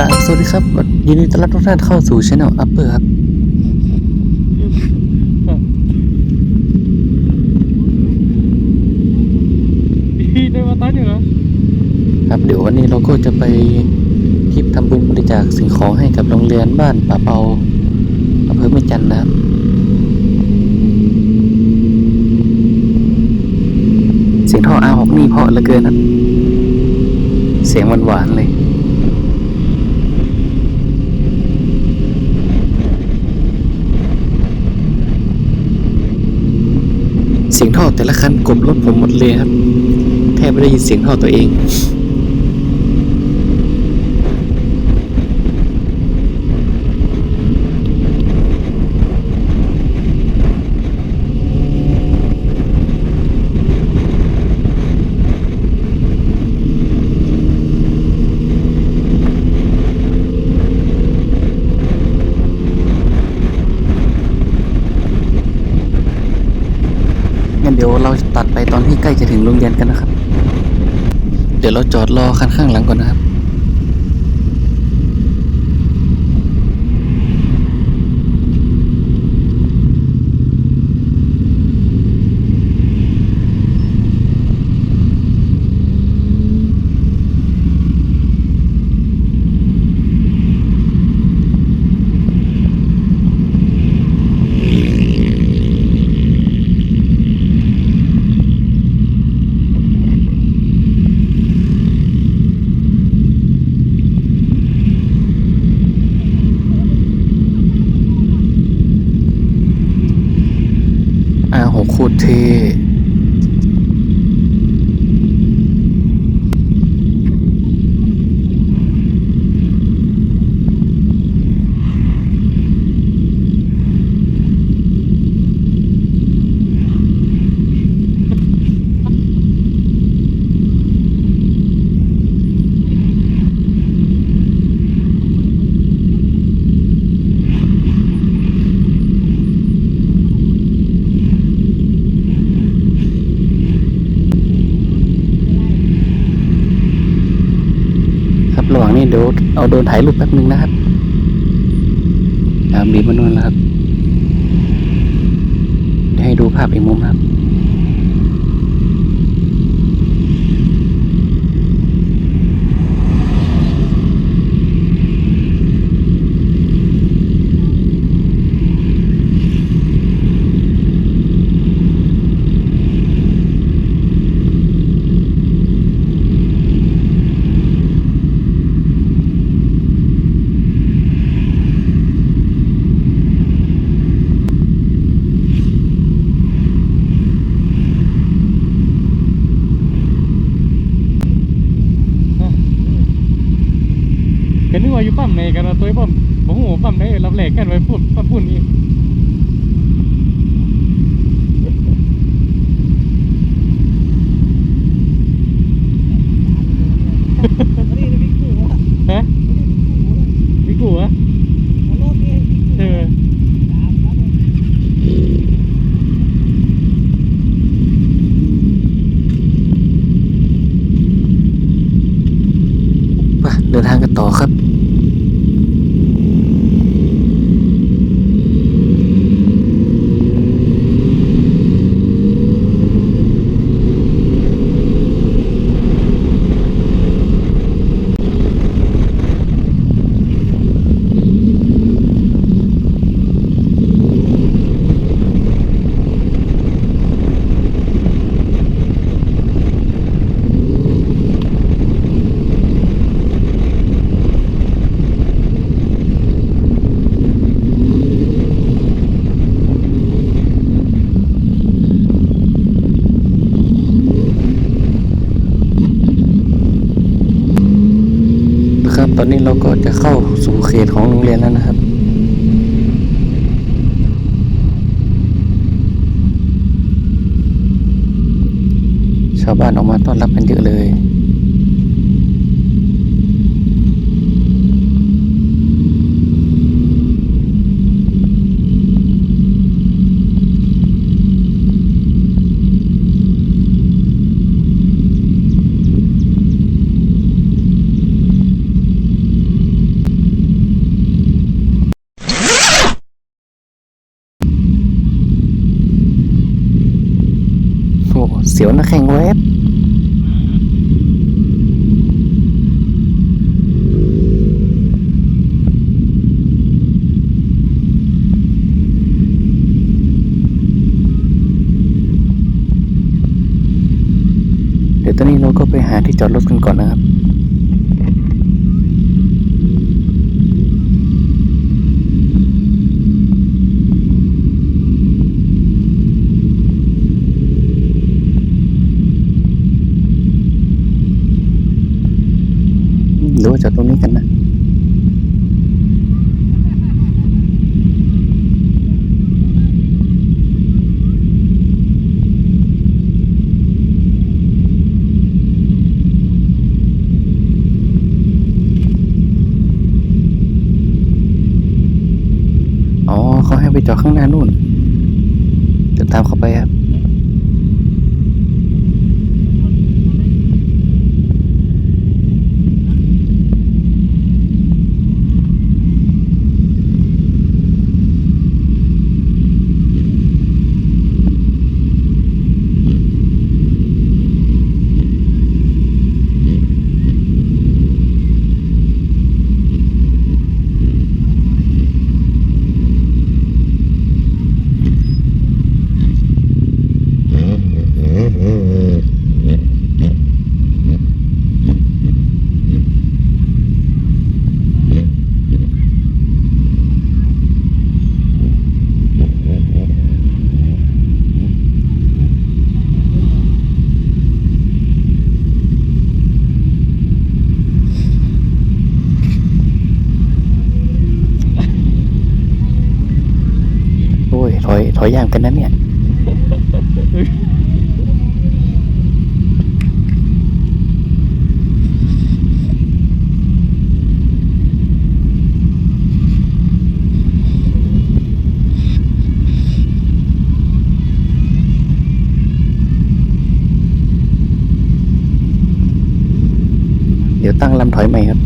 ราบสวัสดีครับ ยินดีต้อนรับทุกท่านเข้าสู่ช anel Upper ครับ ดีได้มาตั้งอยู่นะครับ เดี๋ยววันนี้เราก็จะไปทริปทำบุญบริจาคสิ่งของให้กับโรงเรียนบ้านป่าเปาอำเภอแม่จันทร์นะครับ เสียงท่อ R6 นี่เพราะเหลือเกินนะเสียงหวานๆเลย เสียงท่อแต่ละคันกลบรถผมหมดเลยครับ แทบไม่ได้ยินเสียงท่อตัวเอง งั้นเดี๋ยวเราตัดไปตอนที่ใกล้จะถึงโรง เรียนกันนะครับ เดี๋ยวเราจอดรอคันข้างหลังก่อนนะครับ อาหกโคตรเท่ครับ ระหว่างนี้เดี๋ยวเอาโดร นถ่ายรูปแป๊บนึงนะครับบีบมานวลนแล้วครับให้ดูภาพอีกมุมนะครับ นนึกว่าอยู่ปั๊มไหนกันว่าตัวไอ้ปั๊มบอกว่าปั๊มไหนรับแหลกกันไว้พูดปั๊มพูดนี่ฮะพี่กูวะเออ ไปเดินทางกันต่อครับ ครับ ต อนนี้เราก็จะเข้าสู่เขตของโรงเรียนแล้วนะครับ ชาวบ้านออกมาต้อนรับกันเยอะเลย สียวหน้าแข่งเว็บเดี๋ยวตอนนี้เราก็ไปหาที่จอดรถกันก่อนนะครับ หรือว่าจอดตรงนี้กันนะ อ๋อเขาให้ไปจอดข้างหน้านู่น จะตามเขาไปครับ โอ้ย ถอยถอยย่างกันนะเนี่ยเดี๋ยวตั้งลำถอยใหม่ครับ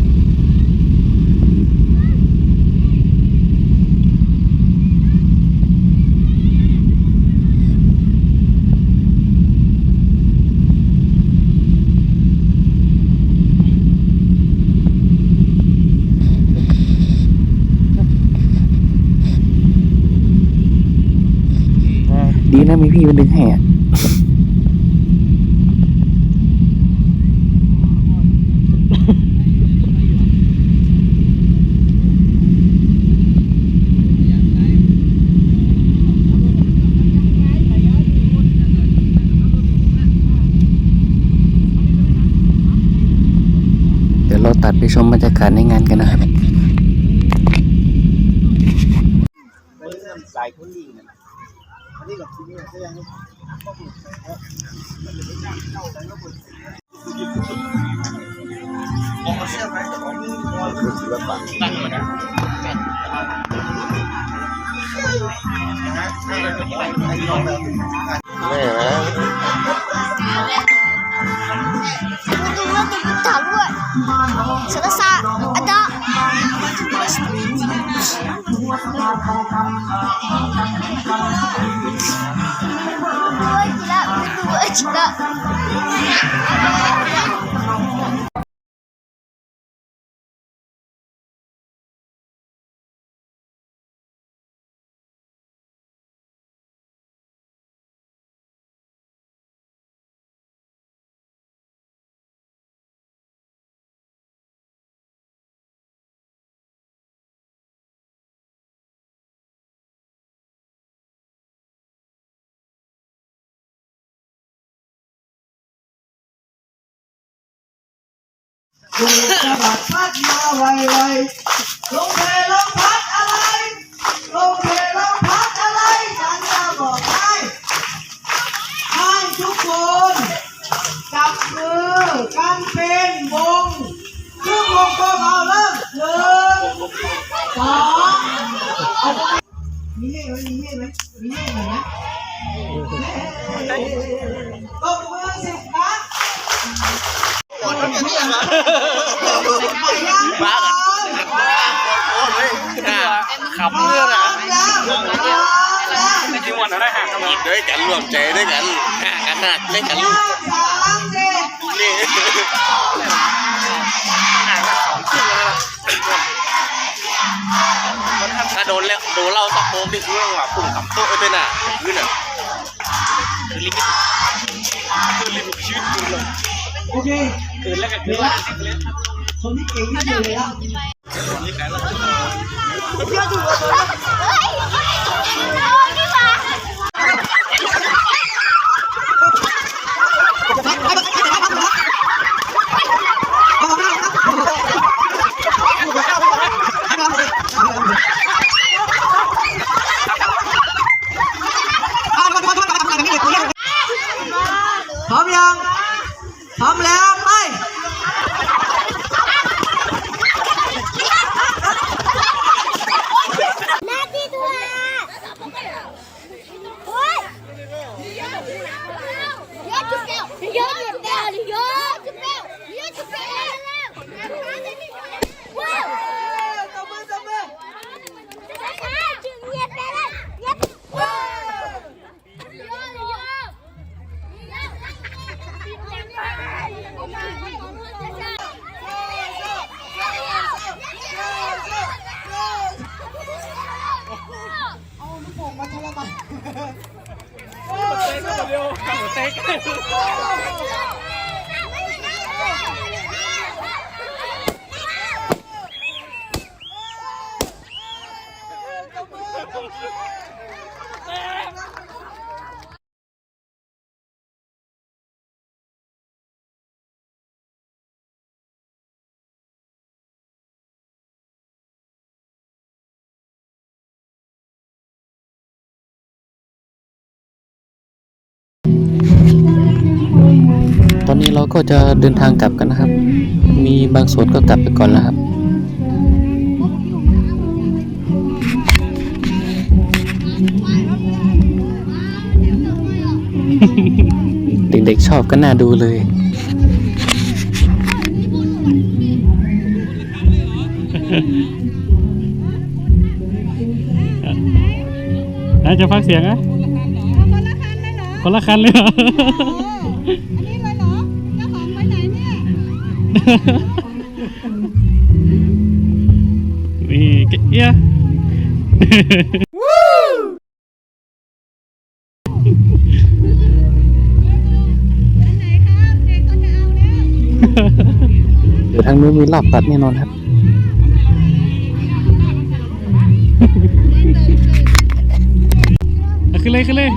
อ่า ดีนะมี พี่มาดึงให้อะเดี๋ยวเราตัดไปชมบรรยากาศในงานกันนะครับ คนลิงนะอันนี้กับที่นี่ก็ยังเอาเชื่อไหมแต่ของคือศิลปะตั้งมานะแม่นะ Kedua kita tahu selesai ada Kedua gila, した。 ๆถูกกระบาดพัด ร่วมใจด้วยกันหากันหักด้วยกันสามเจ็ดนี่ถ้าโดนแล้วโดนเล่าสักโมงนี่คือว่าปุ่มขับโต๊ะไอ้เต้นอะคือน่ะคือลิมิตคือลิมิตชีวิตคุณเลยโอเคคืนแล้วก็คือว่าคนที่เก่งที่สุดเลยละ ยเอาดีกว่าพร้อมยังพร้อมแล้วไป หน้าที่ตัวโอ้ยเยอะจุดเดียวเยอะจุดเดียวเยอะจุดเดียวเยอะจุดเดียวว้าว ตบมือตบมือ จุดเงียบไปแล้วเงียบว้าว เอนนี้เราก็จะเดินทางกลับกันนะครับ มีบางส่วนก็กลับไปก่อนแล้วครับเด็กๆชอบก็น่าดูเลย น่าจะฟังเสียงอะคนละคันเลยเหรอ นี่เอียอันไหนครับเด็กก็จะเอาแล้วเดี๋ยวทางนู้นมีรอบตัดแน่นอนครับอะขึ้นเลยขึ้นเลย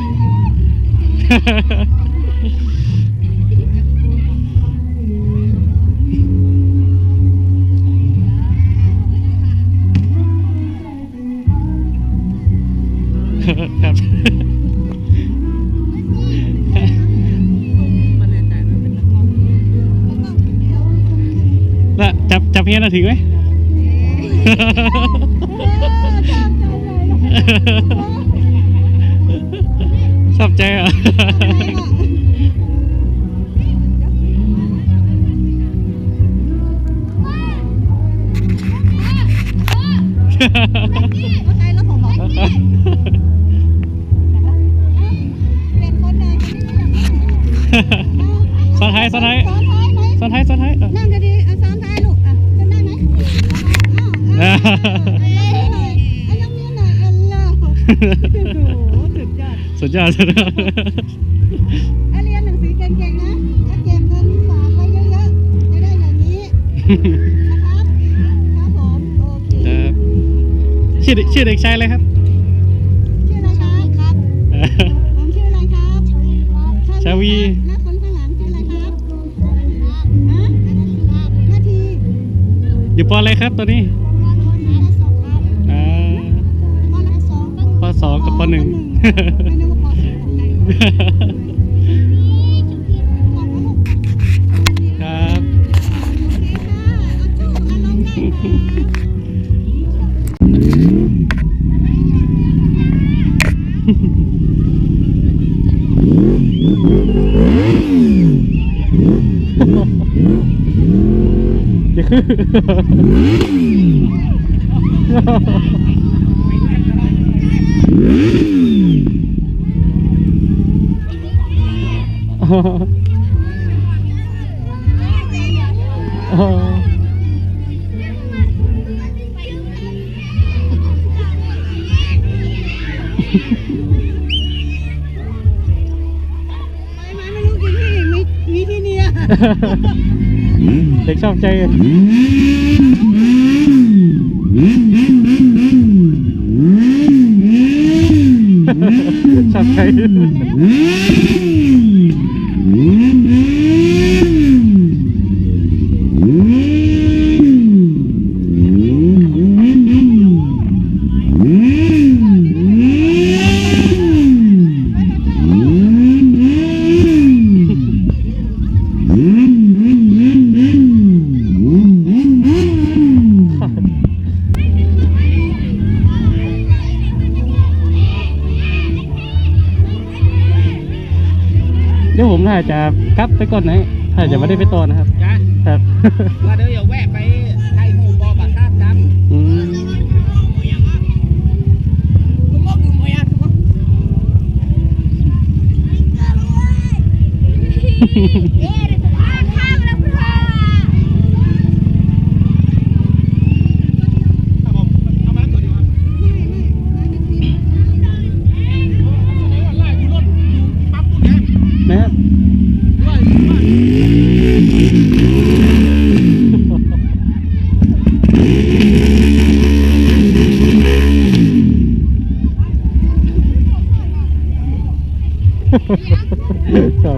จับจับเฮียนะถึงไหมชอบใจเหรอเอาใจแล้วผมบอกเปลี่ยนคนเลยคนนี้ไม่อยากนั่งซ้ สุดยอดสุดยอดสุดยอดถ้าเรียนหนังสือเก่งๆนะถ้าเก็บเงินฝากไว้เยอะๆ จะได้อย่างนี้นะครับ ครับผมโอเคครับชื่อเด็กชื่อเด็กชายอะไรครับ ชื่ออะไรครับครับ ผมชื่ออะไรครับครับชาวีแล้วคนข้างหลังชื่ออะไรครับฮะนาทีอยู่ปออะไรครับตัวนี้อ่ สองกับปหนึ่งไม่นึกว่าปสองของใครครับเดี๋ยวคือ อ๋ออ๋อ ไม่ไม่รู้กินที่ไหนมีมีที่ เนี่ยเด็กชอบใจชอบใจ จะกลับไปก่อนนะถ้าจะไม่ได้ไปต่อนะครับ จ้ะครับว่าเดี๋ยวอย่าแวะไปไทยหูบอปากคาบดำอืมนะ ชอ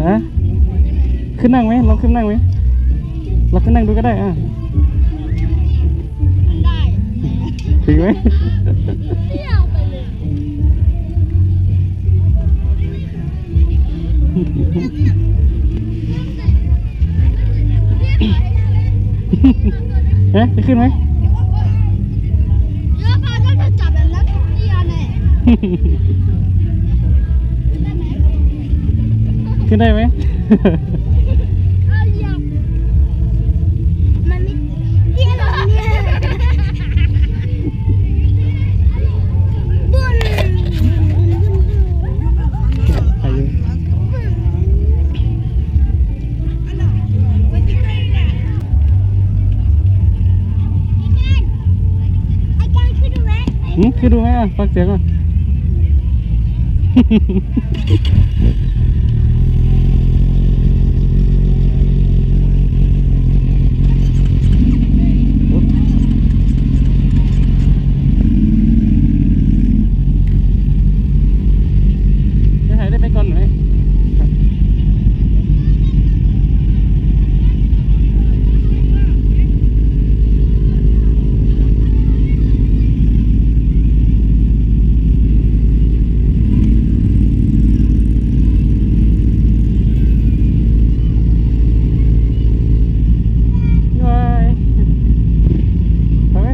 ฮะขึ้นนั่งไหมลองขึ้นนั่งไหมลองขึ้นนั่งดูก็ได้อะได้ถึงไหมเที่ยวไปเลยเอ๊ะจะขึ้นไหมเยอะพอต้องจะจับแบบนั้นทุกเตียแน่ขึ้นได้ไหมเอาเหยียบมันไม่เตี้ยหรอกเนี่ย ขึ้นดูไหมหืมขึ้นดูไหมอะฟังเสียงอะ จะถ่ายได้ไปก่อนไหม บายไปไหม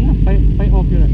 น่ะไปไปออกอยู่เลย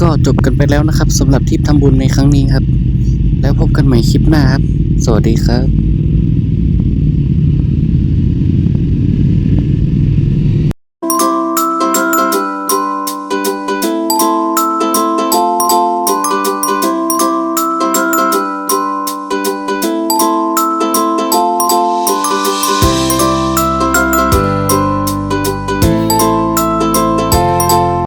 ก็จบกันไปแล้วนะครับสำหรับทริปทำบุญในครั้งนี้ครับ แล้วพบกันใหม่คลิปหน้าครับ สวัสดีครับ